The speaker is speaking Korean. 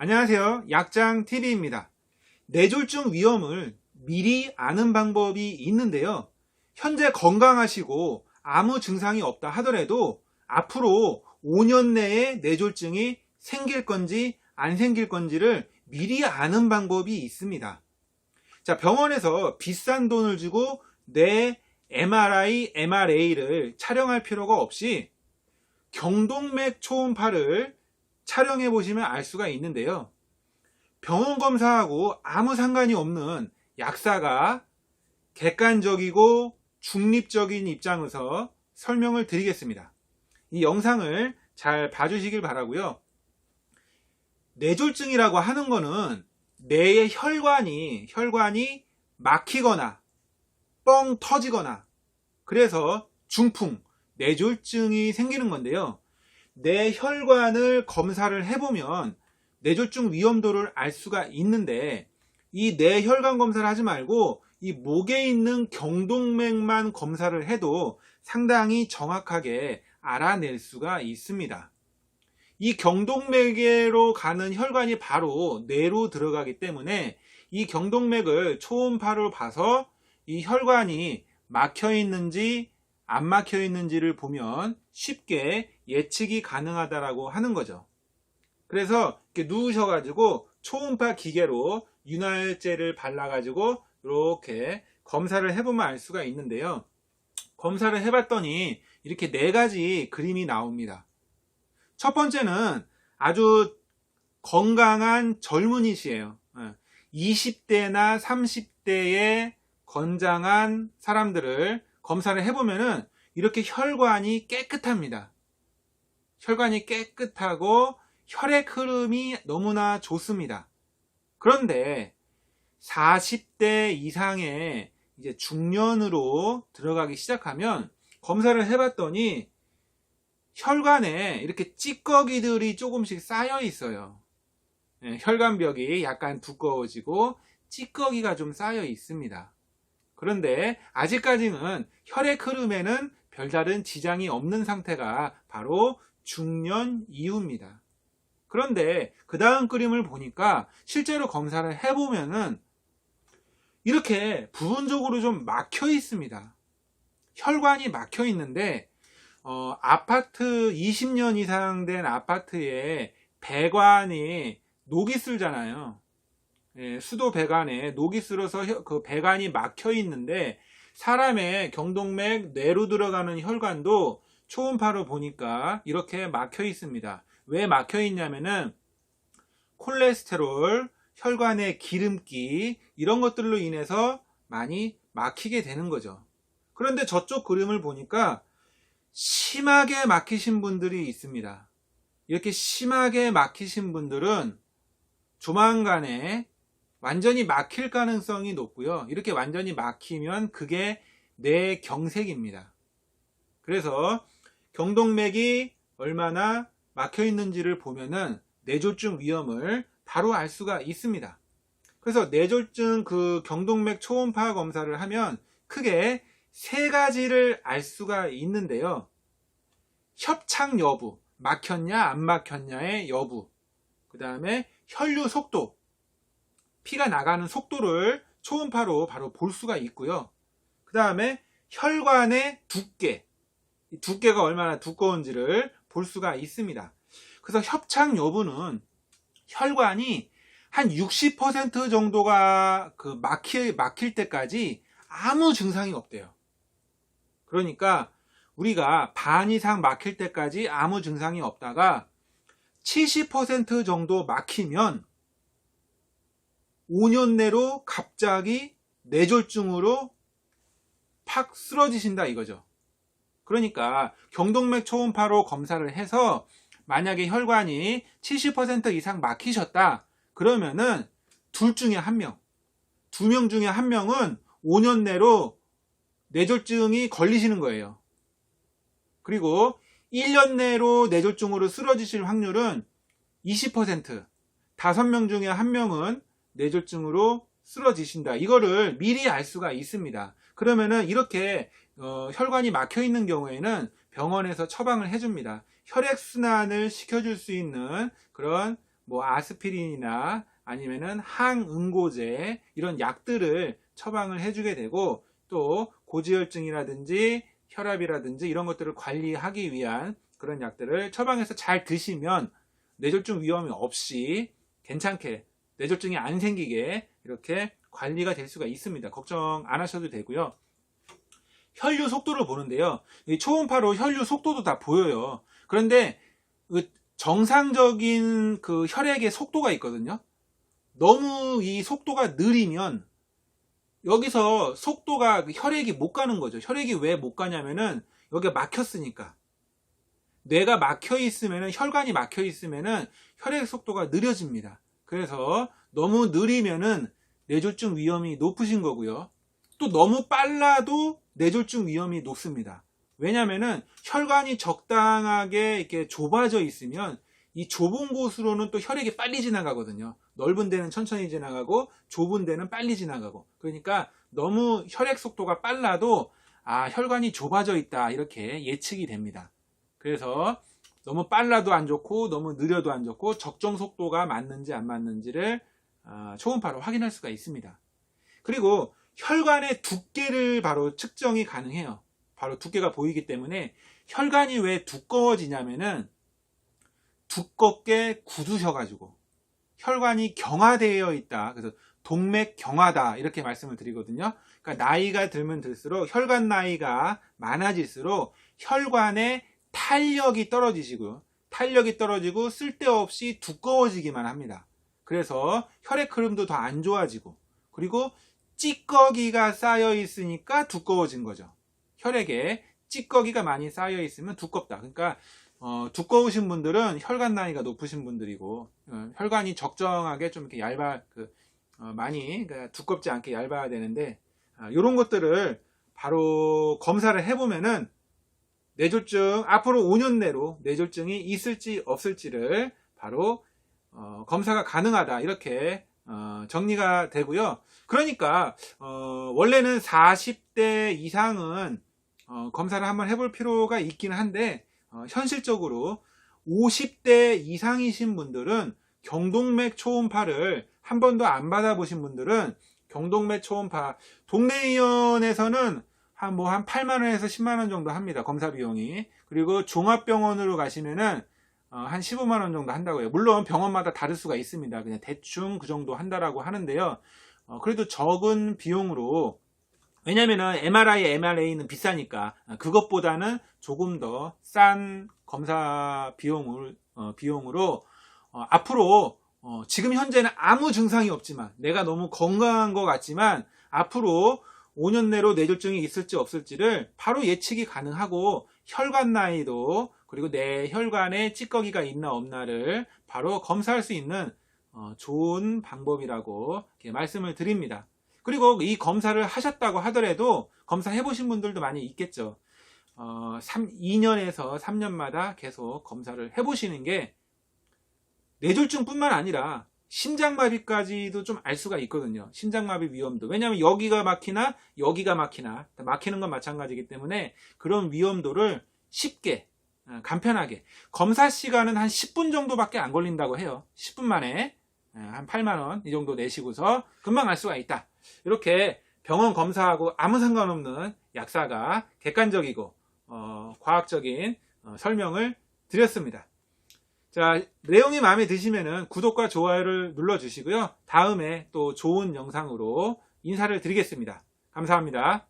안녕하세요. 약장TV입니다. 뇌졸중 위험을 미리 아는 방법이 있는데요. 현재 건강하시고 아무 증상이 없다 하더라도 앞으로 5년 내에 뇌졸중이 생길 건지 안 생길 건지를 미리 아는 방법이 있습니다. 자, 병원에서 비싼 돈을 주고 뇌 MRI, MRA를 촬영할 필요가 없이 경동맥 초음파를 촬영해 보시면 알 수가 있는데요. 병원 검사하고 아무 상관이 없는 약사가 객관적이고 중립적인 입장에서 설명을 드리겠습니다. 이 영상을 잘 봐주시길 바라고요. 뇌졸중이라고 하는 거는 뇌의 혈관이 혈관이 막히거나 뻥 터지거나 그래서 중풍, 뇌졸중이 생기는 건데요. 내 혈관을 검사를 해보면 뇌졸중 위험도를 알 수가 있는데 이 뇌혈관 검사를 하지 말고 이 목에 있는 경동맥만 검사를 해도 상당히 정확하게 알아낼 수가 있습니다. 이 경동맥으로 가는 혈관이 바로 뇌로 들어가기 때문에 이 경동맥을 초음파로 봐서 이 혈관이 막혀 있는지 안 막혀 있는지를 보면 쉽게 예측이 가능하다라고 하는 거죠. 그래서 이렇게 누우셔가지고 초음파 기계로 윤활제를 발라가지고 이렇게 검사를 해보면 알 수가 있는데요. 검사를 해봤더니 이렇게 네 가지 그림이 나옵니다. 첫 번째는 아주 건강한 젊은이시에요. 20대나 30대의 건장한 사람들을 검사를 해보면은 이렇게 혈관이 깨끗합니다. 혈관이 깨끗하고 혈액 흐름이 너무나 좋습니다. 그런데 40대 이상의 이제 중년으로 들어가기 시작하면 검사를 해봤더니 혈관에 이렇게 찌꺼기들이 조금씩 쌓여 있어요. 예, 혈관벽이 약간 두꺼워지고 찌꺼기가 좀 쌓여 있습니다. 그런데 아직까지는 혈액 흐름에는 별다른 지장이 없는 상태가 바로 중년 이후입니다. 그런데 그 다음 그림을 보니까 실제로 검사를 해보면은 이렇게 부분적으로 좀 막혀 있습니다. 혈관이 막혀 있는데 어, 아파트 20년 이상 된 아파트에 배관이 녹이 쓸잖아요. 예, 수도 배관에 녹이 쓸어서 그 배관이 막혀 있는데 사람의 경동맥 뇌로 들어가는 혈관도 초음파로 보니까 이렇게 막혀 있습니다. 왜 막혀 있냐면은 콜레스테롤, 혈관의 기름기 이런 것들로 인해서 많이 막히게 되는 거죠. 그런데 저쪽 그림을 보니까 심하게 막히신 분들이 있습니다. 이렇게 심하게 막히신 분들은 조만간에 완전히 막힐 가능성이 높고요. 이렇게 완전히 막히면 그게 뇌경색입니다. 그래서 경동맥이 얼마나 막혀 있는지를 보면은 뇌졸중 위험을 바로 알 수가 있습니다. 그래서 뇌졸중 그 경동맥 초음파 검사를 하면 크게 세 가지를 알 수가 있는데요. 협착 여부, 막혔냐 안 막혔냐의 여부. 그 다음에 혈류 속도, 피가 나가는 속도를 초음파로 바로 볼 수가 있고요. 그 다음에 혈관의 두께, 두께가 얼마나 두꺼운지를 볼 수가 있습니다. 그래서 협착 여부는 혈관이 한 60% 정도가 그 막힐, 막힐 때까지 아무 증상이 없대요. 그러니까 우리가 반 이상 막힐 때까지 아무 증상이 없다가 70% 정도 막히면 5년 내로 갑자기 뇌졸중으로 팍 쓰러지신다 이거죠. 그러니까 경동맥 초음파로 검사를 해서 만약에 혈관이 70% 이상 막히셨다. 그러면은 둘 중에 한 명, 두 명 중에 한 명은 5년 내로 뇌졸중이 걸리시는 거예요. 그리고 1년 내로 뇌졸중으로 쓰러지실 확률은 20%, 5명 중에 한 명은 뇌졸중으로 쓰러지신다. 이거를 미리 알 수가 있습니다. 그러면은 이렇게 어, 혈관이 막혀 있는 경우에는 병원에서 처방을 해줍니다. 혈액 순환을 시켜줄 수 있는 그런 뭐 아스피린이나 아니면은 항응고제 이런 약들을 처방을 해주게 되고 또 고지혈증이라든지 혈압이라든지 이런 것들을 관리하기 위한 그런 약들을 처방해서 잘 드시면 뇌졸중 위험이 없이 괜찮게 뇌졸중이 안 생기게 이렇게 관리가 될 수가 있습니다. 걱정 안 하셔도 되고요. 혈류 속도를 보는데요. 이 초음파로 혈류 속도도 다 보여요. 그런데 그 정상적인 그 혈액의 속도가 있거든요. 너무 이 속도가 느리면 여기서 속도가 그 혈액이 못 가는 거죠. 혈액이 왜 못 가냐면은 여기가 막혔으니까. 뇌가 막혀 있으면은 혈관이 막혀 있으면은 혈액 속도가 느려집니다. 그래서 너무 느리면은 뇌졸중 위험이 높으신 거고요. 또 너무 빨라도 뇌졸중 위험이 높습니다. 왜냐면은 혈관이 적당하게 이렇게 좁아져 있으면 이 좁은 곳으로는 또 혈액이 빨리 지나가거든요. 넓은 데는 천천히 지나가고 좁은 데는 빨리 지나가고. 그러니까 너무 혈액 속도가 빨라도 아, 혈관이 좁아져 있다. 이렇게 예측이 됩니다. 그래서 너무 빨라도 안 좋고 너무 느려도 안 좋고 적정 속도가 맞는지 안 맞는지를 아, 초음파로 확인할 수가 있습니다. 그리고 혈관의 두께를 바로 측정이 가능해요. 바로 두께가 보이기 때문에 혈관이 왜 두꺼워지냐면은 두껍게 굳으셔가지고 혈관이 경화되어 있다. 그래서 동맥 경화다 이렇게 말씀을 드리거든요. 그러니까 나이가 들면 들수록 혈관 나이가 많아질수록 혈관의 탄력이 떨어지시고요. 탄력이 떨어지고 쓸데없이 두꺼워지기만 합니다. 그래서 혈액 흐름도 더 안 좋아지고 그리고 찌꺼기가 쌓여 있으니까 두꺼워진 거죠. 혈액에 찌꺼기가 많이 쌓여 있으면 두껍다. 그러니까 어, 두꺼우신 분들은 혈관 나이가 높으신 분들이고 어, 혈관이 적정하게 좀 이렇게 얇아 그, 어, 많이 그러니까 두껍지 않게 얇아야 되는데 이런 것들을 바로 검사를 해보면은 뇌졸중 앞으로 5년 내로 뇌졸중이 있을지 없을지를 바로 어, 검사가 가능하다 이렇게 어, 정리가 되고요. 그러니까 어, 원래는 40대 이상은 어, 검사를 한번 해볼 필요가 있긴 한데 어, 현실적으로 50대 이상이신 분들은 경동맥 초음파를 한 번도 안 받아보신 분들은 경동맥 초음파 동네의원에서는 한 뭐 한 8만 원에서 10만 원 정도 합니다 검사 비용이. 그리고 종합병원으로 가시면은 어, 한 15만 원 정도 한다고 해요. 물론 병원마다 다를 수가 있습니다. 그냥 대충 그 정도 한다라고 하는데요. 어, 그래도 적은 비용으로 왜냐면은 MRI, MRA는 비싸니까 어, 그것보다는 조금 더 싼 검사 비용을 어, 비용으로 어, 앞으로 어, 지금 현재는 아무 증상이 없지만 내가 너무 건강한 것 같지만 앞으로 5년 내로 뇌졸중이 있을지 없을지를 바로 예측이 가능하고 혈관 나이도 그리고 내 혈관에 찌꺼기가 있나 없나를 바로 검사할 수 있는 어, 좋은 방법이라고 말씀을 드립니다. 그리고 이 검사를 하셨다고 하더라도 검사해 보신 분들도 많이 있겠죠. 어, 3, 2년에서 3년마다 계속 검사를 해 보시는 게 뇌졸중뿐만 아니라 심장마비까지도 좀 알 수가 있거든요. 심장마비 위험도. 왜냐하면 여기가 막히나 여기가 막히나 막히는 건 마찬가지이기 때문에 그런 위험도를 쉽게 어, 간편하게 검사 시간은 한 10분 정도밖에 안 걸린다고 해요. 10분 만에 어, 한 8만 원 이 정도 내시고서 금방 알 수가 있다. 이렇게 병원 검사하고 아무 상관없는 약사가 객관적이고 어, 과학적인 어, 설명을 드렸습니다. 자, 내용이 마음에 드시면 구독과 좋아요를 눌러주시고요. 다음에 또 좋은 영상으로 인사를 드리겠습니다. 감사합니다.